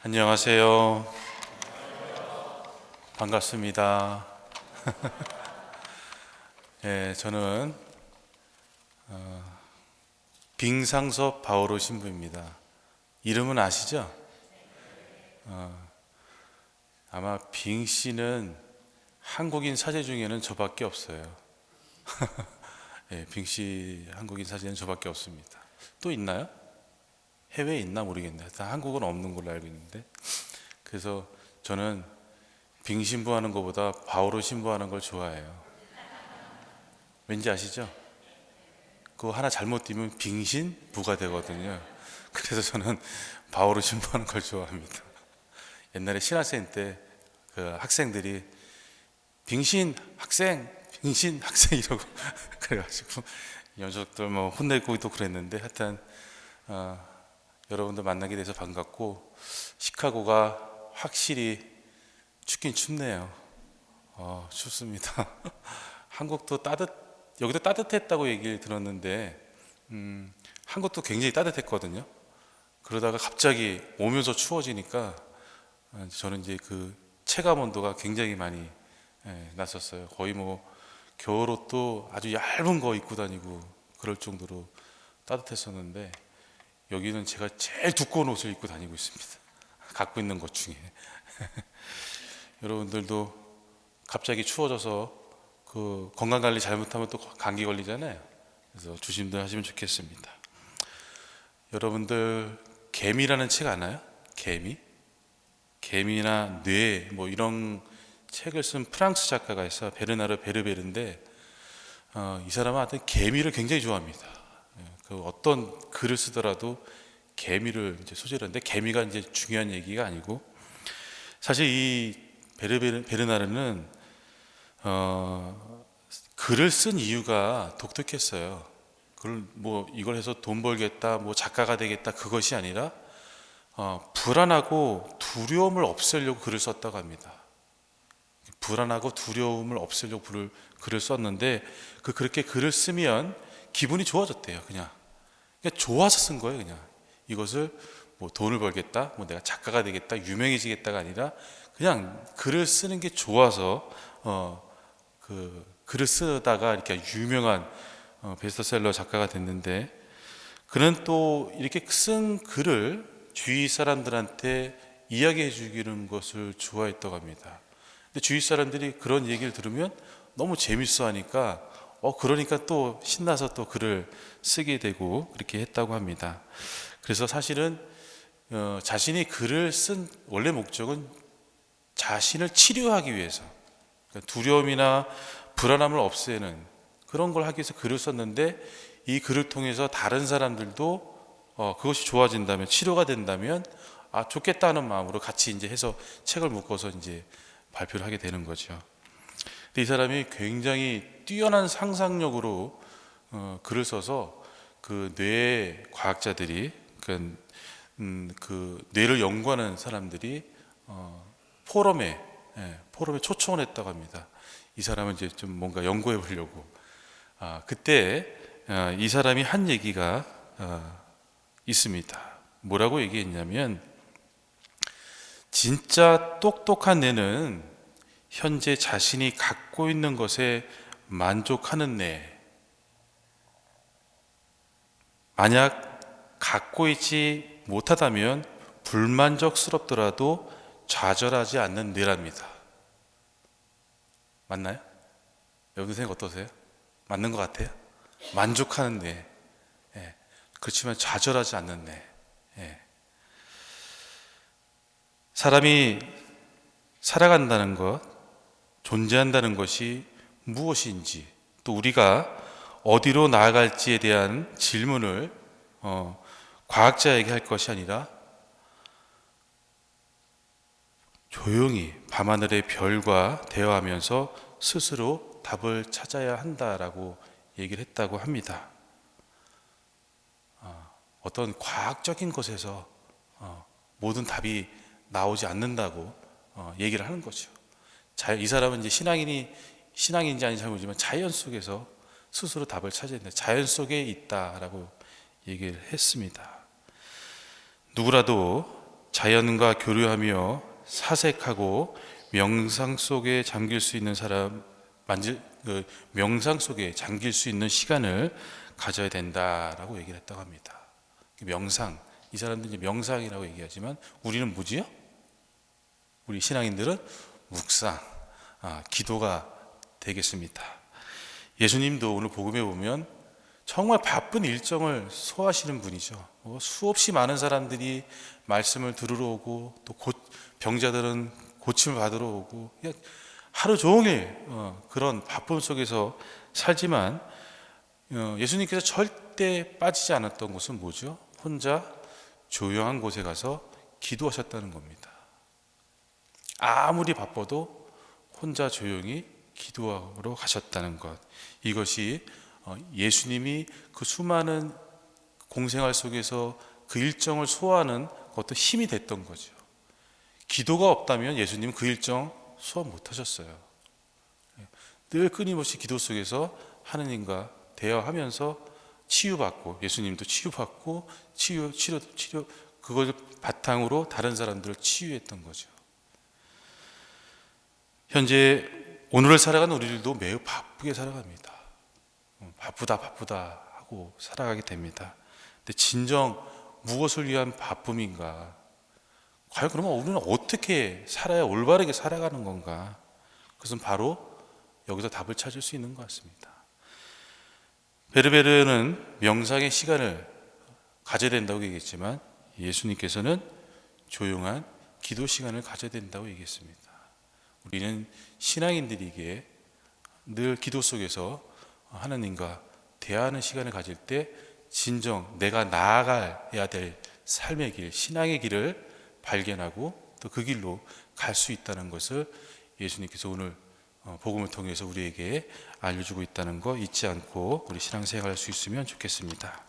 안녕하세요. 반갑습니다. 예, 저는 어, 빙상섭 바오로 신부입니다. 이름은 아시죠? 어, 아마 빙 씨는 한국인 사제 중에는 저밖에 없어요. 예, 빙씨 한국인 사제는 저밖에 없습니다. 또 있나요? 해외에 있나 모르겠네. 다 한국은 없는 걸로 알고 있는데. 그래서 저는 빙 신부하는 것보다 바오로 신부하는 걸 좋아해요. 왠지 아시죠? 그거 하나 잘못 띄면 빙신 부가 되거든요. 그래서 저는 바오로 신부하는 걸 좋아합니다. 옛날에 신학생 때 그 학생들이 빙신 학생, 빙신 학생 이러고 그래가지고 녀석들 뭐 혼내고 또 그랬는데 하여튼 어, 여러분들 만나게 돼서 반갑고 시카고가 확실히 춥긴 춥네요. 어, 춥습니다. 한국도 따뜻 여기도 따뜻했다고 얘기를 들었는데 음, 한국도 굉장히 따뜻했거든요. 그러다가 갑자기 오면서 추워지니까 어, 저는 이제 그 체감 온도가 굉장히 많이 예, 났었어요. 거의 뭐 겨울옷도 아주 얇은 거 입고 다니고 그럴 정도로 따뜻했었는데 여기는 제가 제일 두꺼운 옷을 입고 다니고 있습니다. 갖고 있는 것 중에 여러분들도 갑자기 추워져서 그 건강 관리 잘못하면 또 감기 걸리잖아요. 그래서 조심들 하시면 좋겠습니다. 여러분들 개미라는 책 아나요? 개미? 개미나 뇌 뭐 이런 책을 쓴 프랑스 작가가 있어 베르나르 베르베르인데 어, 이 사람은 하여튼 개미를 굉장히 좋아합니다. 예, 그 어떤 글을 쓰더라도 개미를 이제 소재로 하는데 개미가 이제 중요한 얘기가 아니고 사실 이 베르베르, 베르나르는 어, 글을 쓴 이유가 독특했어요. 그걸 뭐 이걸 해서 돈 벌겠다, 뭐 작가가 되겠다 그것이 아니라 어, 불안하고 두려움을 없애려고 글을 썼다고 합니다. 불안하고 두려움을 없애려고 글을, 글을 썼는데 그 그렇게 글을 쓰면 기분이 좋아졌대요. 그냥 그냥 좋아서 쓴 거예요. 그냥 이것을 뭐 돈을 벌겠다, 뭐 내가 작가가 되겠다, 유명해지겠다가 아니라 그냥 글을 쓰는 게 좋아서 어, 그 글을 쓰다가 이렇게 유명한 어, 베스트셀러 작가가 됐는데 그는 또 이렇게 쓴 글을 주위 사람들한테 이야기해 주기는 것을 좋아했다고 합니다. 근데 주위 사람들이 그런 얘기를 들으면 너무 재밌어 하니까 어 그러니까 또 신나서 또 글을 쓰게 되고 그렇게 했다고 합니다. 그래서 사실은 어, 자신이 글을 쓴 원래 목적은 자신을 치료하기 위해서 그러니까 두려움이나 불안함을 없애는 그런 걸 하기 위해서 글을 썼는데 이 글을 통해서 다른 사람들도 어, 그것이 좋아진다면 치료가 된다면 아 좋겠다는 마음으로 같이 이제 해서 책을 묶어서 이제 발표를 하게 되는 거죠. 이 사람이 굉장히 뛰어난 상상력으로 어, 글을 써서 그 뇌 과학자들이 그, 음, 그 뇌를 연구하는 사람들이 어, 포럼에 예, 포럼에 초청을 했다고 합니다. 이 사람은 이제 좀 뭔가 연구해 보려고. 아, 그때 아, 이 사람이 한 얘기가 아, 있습니다. 뭐라고 얘기했냐면 진짜 똑똑한 애는 현재 자신이 갖고 있는 것에 만족하는 애. 만약 갖고 있지 못하다면 불만족스럽더라도 좌절하지 않는 뇌랍니다. 맞나요? 여러분 생각 어떠세요? 맞는 것 같아요? 만족하는 뇌. 예. 그렇지만 좌절하지 않는 뇌. 예. 사람이 살아간다는 것, 존재한다는 것이 무엇인지, 또 우리가 어디로 나아갈지에 대한 질문을 어, 과학자에게 할 것이 아니라 조용히 밤하늘의 별과 대화하면서 스스로 답을 찾아야 한다라고 얘기를 했다고 합니다. 어, 어떤 과학적인 것에서 어, 모든 답이 나오지 않는다고 어, 얘기를 하는 거죠. 자, 이 사람은 이제 신앙인이 신앙인지 아닌지 잘 모르지만 자연 속에서 스스로 답을 찾아야 된다. 자연 속에 있다라고 얘기를 했습니다. 누구라도 자연과 교류하며 사색하고 명상 속에 잠길 수 있는 사람 만질 그 명상 속에 잠길 수 있는 시간을 가져야 된다라고 얘기를 했다고 합니다. 명상 이 사람들이 명상이라고 얘기하지만 우리는 뭐지요? 우리 신앙인들은 묵상, 아, 기도가 되겠습니다. 예수님도 오늘 복음에 보면 정말 바쁜 일정을 소화하시는 분이죠. 뭐 수없이 많은 사람들이 말씀을 들으러 오고 또 고, 병자들은 고침을 받으러 오고 하루 종일 어, 그런 바쁨 속에서 살지만 어, 예수님께서 절대 빠지지 않았던 곳은 뭐죠? 혼자 조용한 곳에 가서 기도하셨다는 겁니다. 아무리 바빠도 혼자 조용히 기도하러 가셨다는 것. 이것이 어, 예수님이 그 수많은 공생활 속에서 그 일정을 소화하는 어떤 힘이 됐던 거죠. 기도가 없다면 예수님은 그 일정 소화 못 하셨어요. 늘 끊임없이 기도 속에서 하느님과 대화하면서 치유받고 예수님도 치유받고 치유 치료 치료 그걸 바탕으로 다른 사람들을 치유했던 거죠. 현재 오늘을 살아가는 우리들도 매우 바쁘게 살아갑니다. 어, 바쁘다 바쁘다 하고 살아가게 됩니다. 근데 진정 무엇을 위한 바쁨인가? 과연 그러면 우리는 어떻게 살아야 올바르게 살아가는 건가? 그것은 바로 여기서 답을 찾을 수 있는 것 같습니다. 베르베르는 명상의 시간을 가져야 된다고 얘기했지만 예수님께서는 조용한 기도 시간을 가져야 된다고 얘기했습니다. 우리는 신앙인들에게 늘 기도 속에서 하나님과 대화하는 시간을 가질 때 진정 내가 나아가야 될 삶의 길, 신앙의 길을 발견하고 또 그 길로 갈 수 있다는 것을 예수님께서 오늘 어, 복음을 통해서 우리에게 알려주고 있다는 거 잊지 않고 우리 신앙생활 할 수 있으면 좋겠습니다.